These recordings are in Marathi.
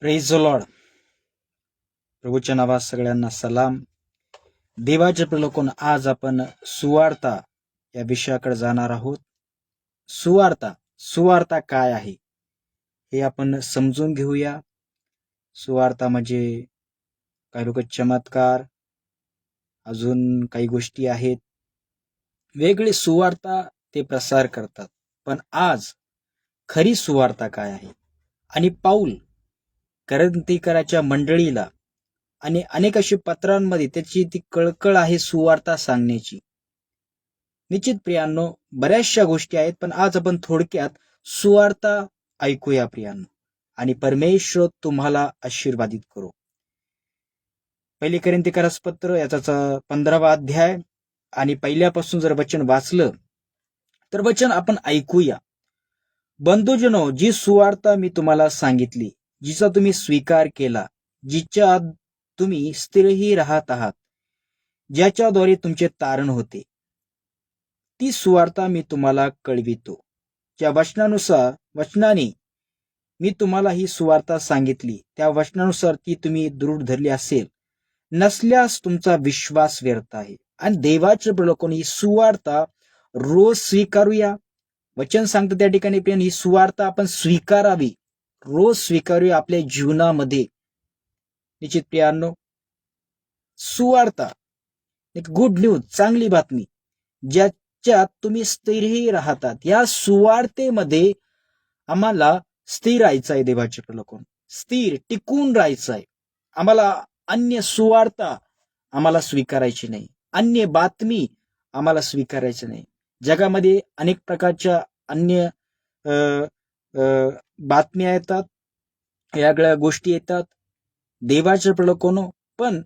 प्रेज लॉर्ड प्रभूच्या नावात सगळ्यांना सलाम. देवाचे प्रलोकन आज आपण सुवार्ता या विषयाकडे जाणार आहोत. सुवार्ता सुवार्ता काय आहे? हे आपण समजून घेऊया. सुवार्ता म्हणजे काही लोक चमत्कार अजून काही गोष्टी आहेत. वेगळे सुवार्ता ते प्रसार करतात. पण आज खरी सुवार्ता काय आहे? आणि पाऊल करंतीकराच्या मंडळीला आणि अनेक अशी पत्रांमध्ये त्याची ती कळकळ आहे सुवार्ता सांगण्याची. निश्चित प्रियांनो बऱ्याचशा गोष्टी आहेत पण आज आपण थोडक्यात सुवार्ता ऐकूया प्रियांनो आणि परमेश्वर तुम्हाला आशीर्वादित करो. पहिली करंतीकरास पत्र याचा पंधरावा अध्याय आणि पहिल्यापासून जर वचन वाचलं तर वचन आपण ऐकूया. बंधुजनो जी सुवार्ता मी तुम्हाला सांगितली जिचा तुम्ही स्वीकार केला जिच्या तुम्ही स्थिरही राहत आहात ज्याच्याद्वारे तुमचे तारण होते. ती सुवार्ता मी तुम्हाला कळवितो. ज्या वचनानुसार वचनाने मी तुम्हाला ही सुवार्ता सांगितली त्या वचनानुसार ती तुम्ही दृढ धरली असेल. नसल्यास तुमचा विश्वास व्यर्थ आहे. आणि देवाचे प्रलोकन ही सुवार्ता रोज स्वीकारूया. वचन सांगतं त्या ठिकाणी प्रेम ही सुवार्ता आपण स्वीकारावी. रोज स्वीकारूया आपल्या जीवनामध्ये. निश्चित प्रियांनो सुवार्ता एक गुड न्यूज चांगली बातमी. ज्याच्यात तुम्ही स्थिरही राहतात. या सुवार्तेमध्ये आम्हाला स्थिर राहायचं आहे देवाचे प्रलोकन स्थिर टिकून राहायचं आहे आम्हाला अन्य सुवार्ता आम्हाला स्वीकारायची नाही. अन्य बातमी आम्हाला स्वीकारायची नाही. जगामध्ये अनेक प्रकारच्या अन्य बातम्या येतात वेगळ्या गोष्टी येतात देवाचे प्रलोकन हो? पण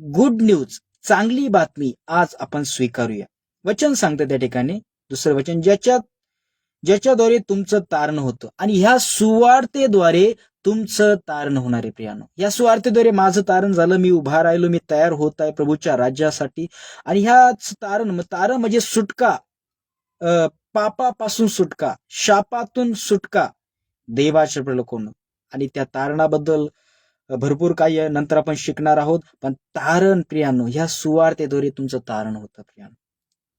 गुड न्यूज चांगली बातमी आज आपण स्वीकारूया. वचन सांगतं त्या ठिकाणी दुसरं वचन ज्याच्यात ज्याच्याद्वारे तुमचं तारण होतं. आणि ह्या सुवार्तेद्वारे तुमचं तारण होणार आहे प्रियानो. या सुवार्तेद्वारे माझं तारण झालं मी उभा राहिलो मी तयार होत आहे प्रभूच्या राज्यासाठी. आणि ह्याच तारण तारण म्हणजे सुटका पापापासून सुटका शापातून सुटका देवाचे प्रलोकन आणि त्या तारणाबद्दल भरपूर काही नंतर आपण शिकणार आहोत. पण तारण प्रियानो ह्या सुवार्तेद्वारे तुमचं तारण होतं प्रियानो.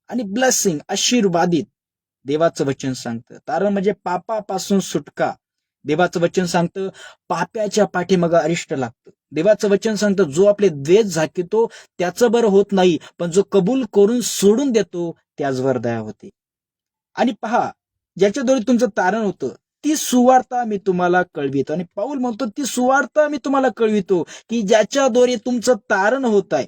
आणि ब्लसिंग आशीर्वादित देवाचं वचन सांगतं. तारण म्हणजे पापापासून सुटका. देवाचं वचन सांगतं पाप्याच्या पाठीमाग अरिष्ट लागतं. देवाचं वचन सांगतं जो आपले द्वेष झाकितो त्याचं बरं होत नाही. पण जो कबूल करून सोडून देतो त्याचवर दया होते. आणि पहा ज्याच्याद्वारे तुमचं तारण होतं ती सुवार्ता मी तुम्हाला कळवितो. आणि पाऊल म्हणतो ती सुवार्ता मी तुम्हाला कळवितो की ज्याच्याद्वारे तुमचं तारण होत आहे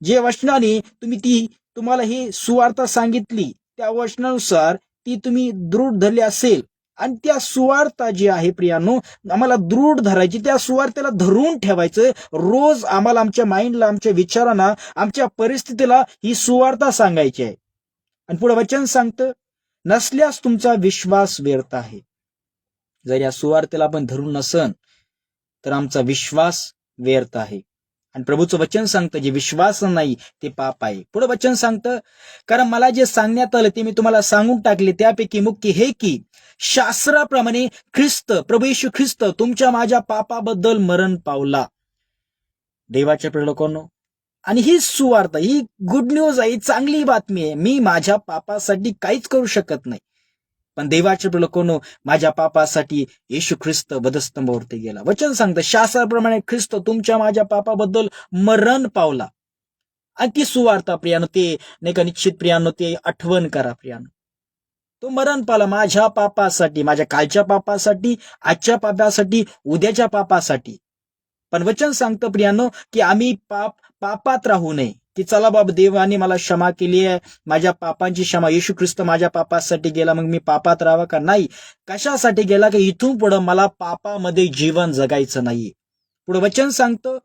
जे वचनाने तुम्ही ती तुम्हाला ही सुवार्ता सांगितली त्या वचनानुसार ती तुम्ही दृढ धरली असेल. आणि त्या सुवार्ता जी आहे प्रियानो आम्हाला दृढ धरायची त्या सुवार्तेला धरून ठेवायचं. रोज आम्हाला आमच्या माइंडला आमच्या विचारांना आमच्या परिस्थितीला ही सुवार्ता सांगायची आहे. आणि पुढे वचन सांगतं नसल्यास तुमचा विश्वास व्यर्थ आहे. जर या सुवार्थेला आपण धरून नसन तर आमचा विश्वास व्यर्थ आहे. आणि प्रभूचं वचन सांगतं जे विश्वास नाही ते पाप आहे. पुढे वचन सांगतं कारण मला जे सांगण्यात आलं ते मी तुम्हाला सांगून टाकले. त्यापैकी मुख्य हे की शास्त्राप्रमाणे ख्रिस्त प्रभू येशू ख्रिस्त तुमच्या माझ्या पापाबद्दल मरण पावला. देवाच्या प्रलोकांनो आणि ही सुवार्ता ही गुड न्यूज आहे ही चांगली बातमी आहे. मी माझ्या पापासाठी काहीच करू शकत नाही. पण देवाचे प्रलोकांनो माझ्या पापासाठी येशू ख्रिस्त वधस्तंभावरती गेला. वचन सांगतं शास्त्राप्रमाणे ख्रिस्त तुमच्या माझ्या पापाबद्दल मरण पावला. आणि ती सुवार्ता प्रियानो ते नाही का निश्चित प्रियानो ते आठवण करा प्रियानो. तो मरण पावला माझ्या पापासाठी माझ्या कालच्या पापासाठी आजच्या पापासाठी उद्याच्या पापासाठी. पण वचन सांगतं प्रियानो की आम्ही पाप पापात राहू नये. की चला बाबा देवाने मला क्षमा केली आहे. माझ्या पापांची क्षमा. येशू ख्रिस्त माझ्या पापासाठी गेला मग मी पापात राहावा का? नाही. कशासाठी गेला की? इथून पुढं मला पापामध्ये जीवन जगायचं नाहीये. पुढे वचन सांगतं.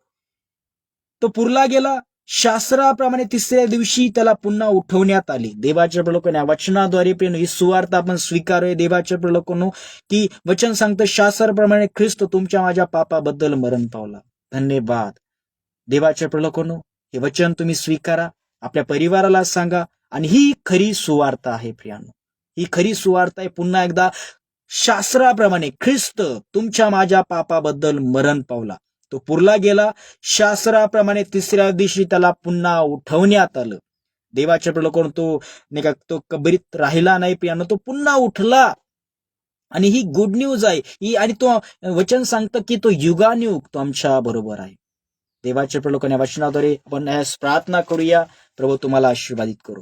तो पुरला गेला. शास्त्राप्रमाणे तिसऱ्या दिवशी त्याला पुन्हा उठवण्यात आली. देवाच्या प्रलोकन या वचनाद्वारे प्रेम ही सुवार्थ आपण स्वीकारूया देवाच्या प्रलोकनो. की वचन सांगतं शास्त्राप्रमाणे ख्रिस्त तुमच्या माझ्या पापाबद्दल मरण पावला. धन्यवाद. देवाच्या प्रलोकनो हे वचन तुम्ही स्वीकारा आपल्या परिवाराला सांगा आणि ही खरी सुवार्ता आहे प्रियानो. ही खरी सुवार्ता आहे. पुन्हा एकदा शास्त्राप्रमाणे ख्रिस्त तुमच्या माझ्या पापाबद्दल मरण पावला. तो पुरला गेला. शास्त्राप्रमाणे तिसऱ्या दिवशी त्याला पुन्हा उठवण्यात आलं. देवाच्या प्रलोकन तो नाही का तो कबरीत राहिला नाही प्रियानो. तो पुन्हा उठला. आणि ही गुड न्यूज आहे. ही आणि तो वचन सांगतं की तो युगानुयुग तो आमच्या बरोबर आहे. देवाच्या प्रलोकन या वचनाद्वारे आपण यास प्रार्थना करूया. प्रभू तुम्हाला आशीर्वादित करू.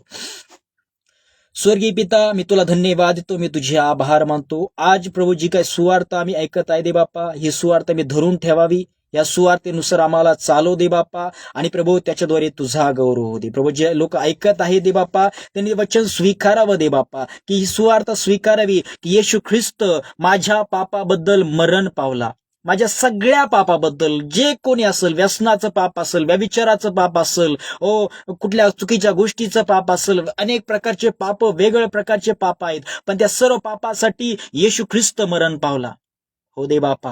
स्वर्गीय पिता मी तुला धन्यवाद देतो. मी तुझे आभार मानतो. आज प्रभू जी काय सुवार्थ आम्ही ऐकत आहे दे बाप्पा ही सुवार्थ मी धरून ठेवावी. या सुवार्थेनुसार आम्हाला चालव दे बाप्पा आणि प्रभू त्याच्याद्वारे तुझा गौरव हो दे. प्रभू जे लोक ऐकत आहे दे बाप्पा त्यांनी वचन स्वीकारावं दे बाप्पा की ही सुवार्थ स्वीकारावी की येशू ख्रिस्त माझ्या पापाबद्दल मरण पावला. माझ्या सगळ्या पापाबद्दल जे कोणी असेल व्यसनाचं पाप असेल व्यविचाराचं पाप असेल ओ कुठल्या चुकीच्या गोष्टीचं पाप असेल अनेक प्रकारचे पाप वेगळ्या प्रकारचे पाप आहेत. पण त्या सर्व पापासाठी येशू ख्रिस्त मरण पावला. हो दे बापा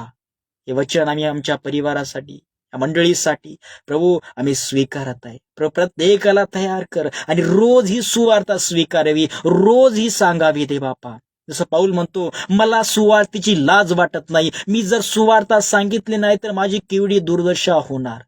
हे वचन आम्ही आमच्या परिवारासाठी या मंडळीसाठी प्रभू आम्ही स्वीकारत आहे. प्र- प्रत्येकाला तयार कर आणि रोज ही सुवार्ता स्वीकारावी रोज ही सांगावी दे बापा. जसं पाऊल म्हणतो मला सुवार्तेची लाज वाटत नाही. मी जर सुवार्ता सांगितली नाही तर माझी केवढी दुर्दशा होणार?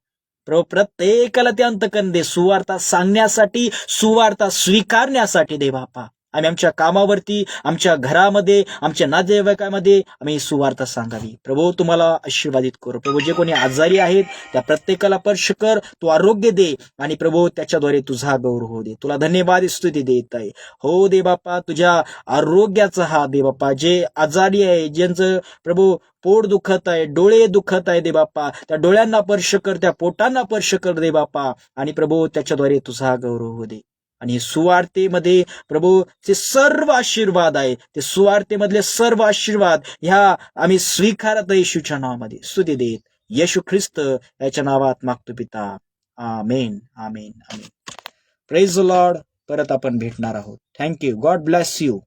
प्रभू प्रत्येकाला ते अंतकन दे. सुवार्ता सांगण्यासाठी सुवार्ता स्वीकारण्यासाठी दे बापा. आम्ही आमच्या कामावरती आमच्या घरामध्ये आमच्या नातेवाईकामध्ये आम्ही सुवार्ता सांगावी. प्रभू तुम्हाला आशीर्वादित करू. प्रभू जे कोणी आजारी आहेत त्या प्रत्येकाला स्पर्श कर तू आरोग्य दे आणि प्रभू त्याच्याद्वारे तुझा गौरव हो दे. तुला धन्यवाद स्तुती देत आहे. हो दे बाप्पा तुझ्या आरोग्याचा हा दे बाप्पा जे आजारी आहे ज्यांचं प्रभू पोट दुखत आहे डोळे दुखत आहे दे बाप्पा त्या डोळ्यांना स्पर्श कर त्या पोटांना स्पर्श कर दे बाप्पा आणि प्रभू त्याच्याद्वारे तुझा गौरव होऊ दे. आणि सुवार्तेमध्ये प्रभूचे सर्व आशीर्वाद आहे. ते सुवार्तेमधले सर्व आशीर्वाद ह्या आम्ही स्वीकारत येशूच्या नावामध्ये. स्तुती देत येशू ख्रिस्त याच्या नावात मागतो पिता. आमेन आमेन आमेन. प्रेज लॉर्ड परत आपण भेटणार आहोत. Thank you God bless you